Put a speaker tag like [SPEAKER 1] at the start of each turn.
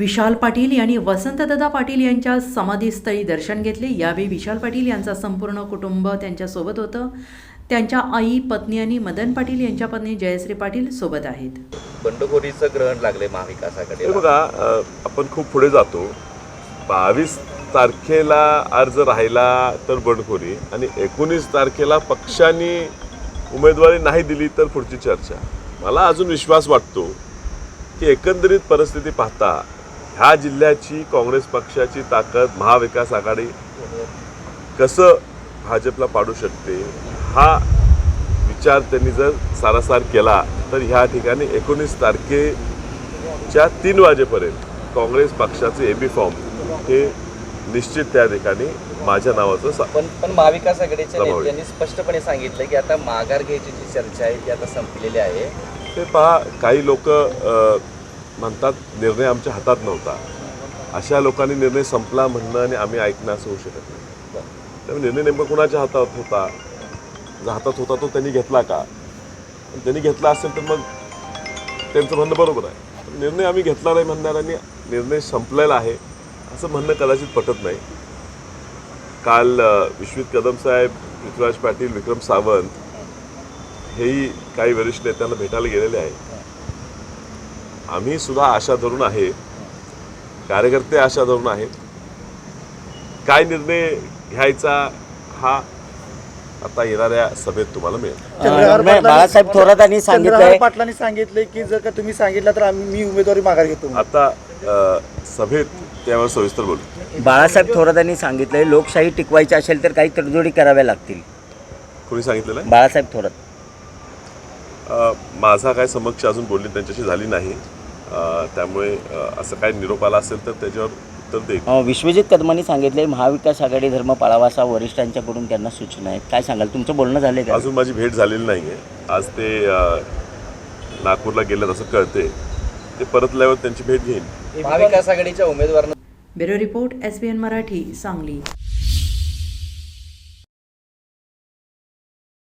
[SPEAKER 1] विशाल पाटील यांनी वसंतदादा पाटील यांच्या समाधीस्थळी दर्शन घेतले. यावेळी विशाल पाटील यांचा संपूर्ण कुटुंब त्यांच्यासोबत होतं. त्यांच्या आई पत्नी आणि मदन पाटील यांच्या पत्नी जयश्री पाटील सोबत आहेत.
[SPEAKER 2] बंडखोरीचं ग्रहण लागले महाविकास
[SPEAKER 3] हे
[SPEAKER 2] आघाडीला
[SPEAKER 3] बघा अ, आपण खूप पुढे जातो. बावीस तारखेला अर्ज राहिला तर बंडखोरी आणि एकोणीस तारखेला पक्षांनी उमेदवारी नाही दिली तर पुढची चर्चा. मला अजून विश्वास वाटतो की एकंदरीत परिस्थिती पाहता ह्या जिल्ह्याची काँग्रेस पक्षाची ताकद महाविकास आघाडी कसं भाजपला पाडू शकते हा विचार त्यांनी जर सारासार केला तर ह्या ठिकाणी एकोणीस तारखेच्या तीन वाजेपर्यंत काँग्रेस पक्षाचे ए बी फॉर्म हे निश्चित त्या ठिकाणी माझ्या नावाचं सा-
[SPEAKER 2] पण पण महाविकास आघाडीच्या. नेत्यांनी स्पष्टपणे सांगितलं की आता माघार घ्यायची जी चर्चा आहे ती आता संपलेली आहे
[SPEAKER 3] ते पहा काही लोक म्हणतात निर्णय आमच्या हातात नव्हता. अशा लोकांनी निर्णय संपला म्हणणं आणि आम्ही ऐकणं असं होऊ शकत नाही. त्यामुळे निर्णय नेमका कुणाच्या हातात होता? जो हातात होता तो त्यांनी घेतला का? त्यांनी घेतला असेल तर मग त्यांचं म्हणणं बरोबर आहे. निर्णय आम्ही घेतला नाही म्हणणाऱ्यांनी निर्णय संपलेला आहे असं म्हणणं कदाचित पटत नाही. काल विश्वित कदम साहेब पृथ्वीराज पाटील विक्रम सावंत हेही काही वरिष्ठ नेत्यांना भेटायला गेलेले आहेत. आम्ही सुद्धा आशा धरून आहे. कार्यकर्ते आशा धरून आहेत. काय निर्णय घ्यायचा हा आता येणाऱ्या सभेत तुम्हाला मिळेल.
[SPEAKER 4] बाळासाहेब थोरातांनी सांगितलंय.
[SPEAKER 5] पाटलांनी सांगितले की जर का तुम्ही सांगितलं तर आम्ही मी उमेदवारी माघार घेतो.
[SPEAKER 3] आता सभेत त्यावर सविस्तर बोलू.
[SPEAKER 4] बाळासाहेब थोरातांनी सांगितलंय लोकशाही टिकवायची असेल तर काही तडजोडी कराव्या लागतील.
[SPEAKER 3] कोणी सांगितलेलं?
[SPEAKER 4] बाळासाहेब थोरात.
[SPEAKER 3] माझा काय समक्ष अजून बोलणी त्यांच्याशी झाली नाही. त्यामुळे असं काय निरोप आला असेल तर त्याच्यावर उत्तर देईल.
[SPEAKER 4] अं, विश्वजित कदमांनी सांगितलंय महाविकास आघाडी धर्म पाळावा असा वरिष्ठांच्याकडून त्यांना सूचना आहेत. काय सांगाल? तुमचं बोलणं झालंय का?
[SPEAKER 3] अजून माझी भेट झालेली नाही आहे आज ते नागपूरला गेलेत असं कळते ते परतल्यावर त्यांची भेट घेईन.
[SPEAKER 2] महाविकास आघाडीच्या उमेदवारांना
[SPEAKER 1] bureau report S B N Marathi Sangli.